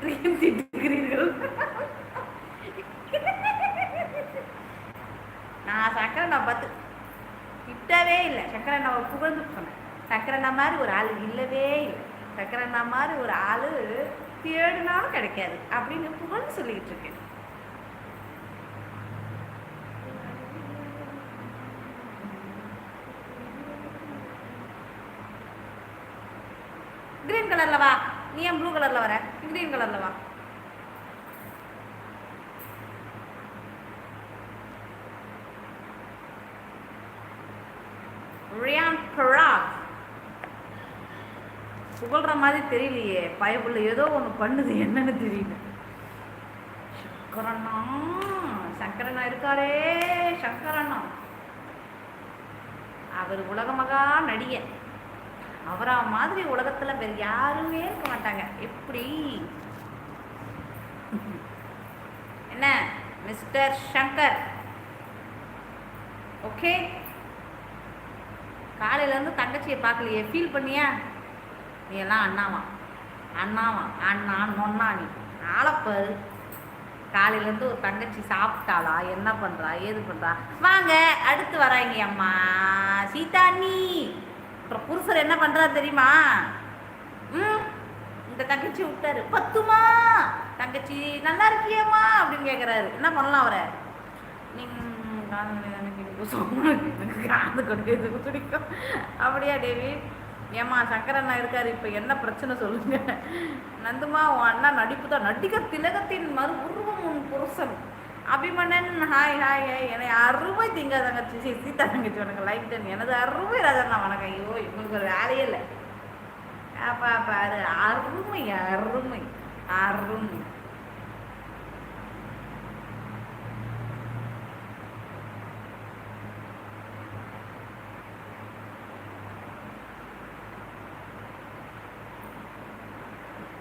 திட்டுகிறேன் திட்டுகிறீர்கள் நான் சக்கரை நான் பார்த்து திட்டவே இல்லை. சக்கரை நான் புகழ்ந்து சொன்னேன். சக்கரண்ணா மாதிரி ஒரு ஆள் இல்லவே இல்லை. சக்கரண்ணா மாதிரி ஒரு ஆள் தேடினாலும் கிடைக்காது அப்படின்னு புகழ்ந்து சொல்லிக்கிட்டு இருக்கேன். கிரீன் கலர்ல வா. நீ ஏன் ப்ளூ கலர்ல வர? கிரீன் கலர்ல வா. ரியான் பராக் புகழ்ற மாதிரி தெரியலையே. பயப்புள்ள ஏதோ ஒன்று பண்ணுது என்னன்னு தெரியல. சங்கரண்ணா சங்கரண்ணா இருக்காரே சங்கரண்ணா. அவர் உலகமகா நடிகன் அவரா மாதிரி உலகத்துல வேற யாருமே இருக்க மாட்டாங்க. எப்படி? என்ன? மிஸ்டர் சங்கர். ஓகே. காலையில இருந்து தங்கச்சியை பார்க்கலையே. ஃபீல் பண்ணியா? நீ எல்லாம் அண்ணாவா? அண்ணாவா? அண்ணா நொன்னா நீ. ஆளப்பாரு காலையிலேருந்து ஒரு தங்கச்சி சாப்பிட்டாளா? என்ன பண்ணுறா ஏது பண்ணுறா வாங்க அடுத்து வராங்க அம்மா. சீதா நீ அப்புறம் புருஷர் என்ன பண்ணுறாரு தெரியுமா? ம் இந்த தங்கச்சி விட்டாரு. பத்துமா? தங்கச்சி நல்லா இருக்கியம்மா? அப்படின்னு கேட்குறாரு என்ன பண்ணலாம் அவரை? நீங்கள் கொண்டு பிடிக்கும் அப்படியா டேவிட் ஏம்மா சங்கரண்ணா இருக்காரு இப்போ என்ன பிரச்சனை சொல்லுங்க? நந்துமா உன் அண்ணா நடிப்பு தான் நடிகர் திலகத்தின் மறு உருவம் உன் புருஷன். அபிமன்னன் ஹாய் ஹாய் ஹாய் என்னை அருமை திங்க தங்கச்சி சீதா தங்கச்சி உனக்கு லைக் டன் எனது அருமை ராஜண்ணா வணக்கம். ஐயோ இவங்களுக்கு ஒரு வேலையே இல்லை. அப்பா பாரு அருமை அருமை அருமை.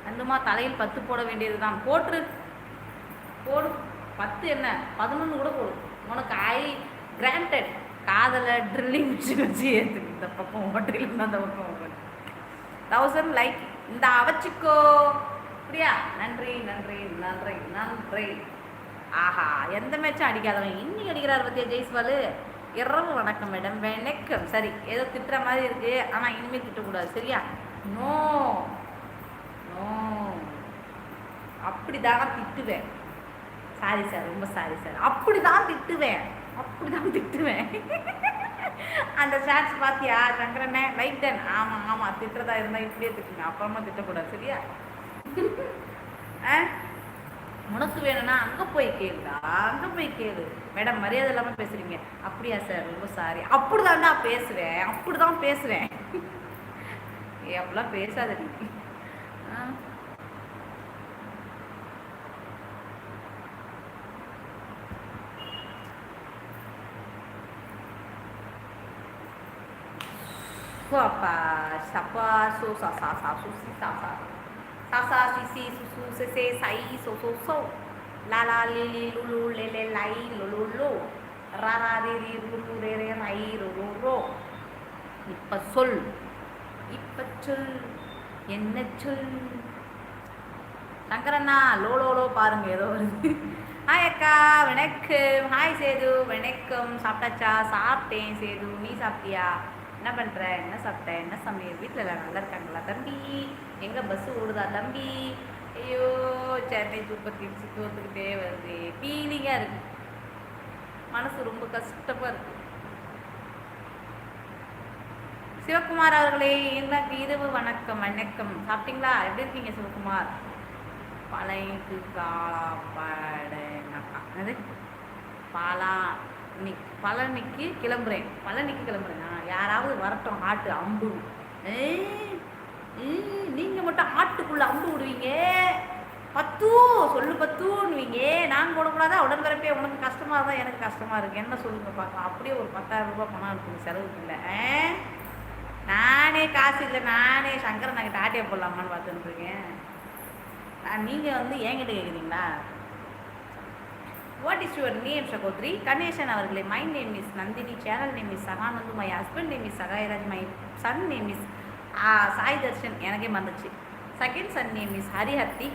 அந்தமா தலையில் பத்து போட வேண்டியதுதான். போட்டு போடு. பத்து என்ன? பதினொன்று கூட போடும் உனக்கு ஐ கிராண்டட் காதலை ட்ரில்லிங் வச்சு வச்சு ஏற்று இந்த பக்கம் ஓட்டையில் அந்த பக்கம் தௌசண்ட் லைக் இந்த அவச்சிக்கோ. அப்படியா? நன்றி நன்றி நன்றி நன்றி. ஆஹா எந்த மேட்சும் அடிக்காதவன். இன்னைக்கு அடிக்கிறார் பத்தியா ஜெய்ஸ்வாலு? இரவு வணக்கம் மேடம் வணக்கம். சரி ஏதோ திட்டுற மாதிரி இருக்கு. ஆனால் இனிமேல் திட்டக்கூடாது. சரியா? நோ நோ அப்படி திட்டுவேன். சாரி சார் ரொம்ப சாரி சார் அப்படி தான் திட்டுவேன். அப்படி தான் திட்டுவேன். அந்த சாட்ஸ் பார்த்தியா சங்கரனே? லைக் டன் ஆமாம் ஆமாம் திட்டுறதா இருந்தால் இப்படியே திட்டுங்க. அப்புறமா திட்டக்கூடாது. சரியா? ஆ? உனக்கு வேணும்னா அங்கே போய் கேளுடா. அங்கே போய் கேளு. மேடம் மரியாதை இல்லாமல் பேசுறீங்க. அப்படியா சார் ரொம்ப சாரி அப்படி தான்டா பேசுவேன். அப்படி தான் பேசுவேன். ஏ அப்படிலாம் பேசாத நீ. ஆ? Papa, sapa, so, sa, sa, sa, su, si, sa, sa. Sa, sa, si, si, su, su, se, se, sa, i, so, so, so. La, la, li, li, lu, lu, le, le, la, i, lu, lu, lu. Ra, ra, ri, ri, ru, ru, re, re, ra, i, ரு, ரு, row. இப்ப சொல் இப்ப சொல் என்ன சொல் சங்கரண்ணா low low low பாருங்க ஏதோ வருது ஹாய் அக்கா வணக்கம் ஹாய் சேது வணக்கம் சாப்பிட்டாச்சா சாப்பிட்டேன் சேது நீ சாப்பிட்டியா என்ன பண்ணுற என்ன சாப்பிட்ட? என்ன சமையல்? வீட்டில் எல்லாம் நல்லா இருக்காங்களா? தம்பி எங்கே பஸ்ஸு ஓடுதா தம்பி? ஐயோ சென்னை சூப்பர் கிட்ஸ் தோத்துக்கிட்டே வருது. ஃபீலிங்காக இருக்கு. மனசு ரொம்ப கஷ்டமாக இருக்கு. சிவகுமார் அவர்களே எனக்கு இரவு வணக்கம் வணக்கம். சாப்பிட்டீங்களா? எப்படி இருக்கீங்க சிவகுமார்? பழையக்கு காப்பாடனக்கா அது பாலா. இன்னைக்கு பழனிக்கு கிளம்புறேன். பழனிக்கு கிளம்புறேன். நான் யாராவது வரட்டும் ஆட்டு அம்பு. ஏய், நீங்க மட்டும் ஆட்டுக்குள்ள அம்பு விடுவீங்க. பத்து சொல்லு பத்துன்னுவீங்க. நான் போடக்கூடாதா? உடன்பிறப்பே உனக்கு கஷ்டமா தான் எனக்கு கஷ்டமா இருக்கு. என்ன சொல்லுங்க பார்க்கலாம் அப்படியே ஒரு பத்தாயிரம் ரூபாய் பணம் இருக்குது செலவுக்கு இல்லை. நானே காசு இல்லை. நானே சங்கரன் நாங்கள் டாட்டியா போடலாமான்னு பார்த்துட்டு இருக்கேன். நீங்கள் வந்து என்கிட்ட கேட்குறீங்களா வாட் இஸ் யுவர் நேம் சகோதரி கணேசன் அவர்களே my name is Nandhini channel name is Sahanandhu my husband name is Sahayaraj my son name is Sai Dharshan எனக்கே மறந்துச்சு second son name is Harihathi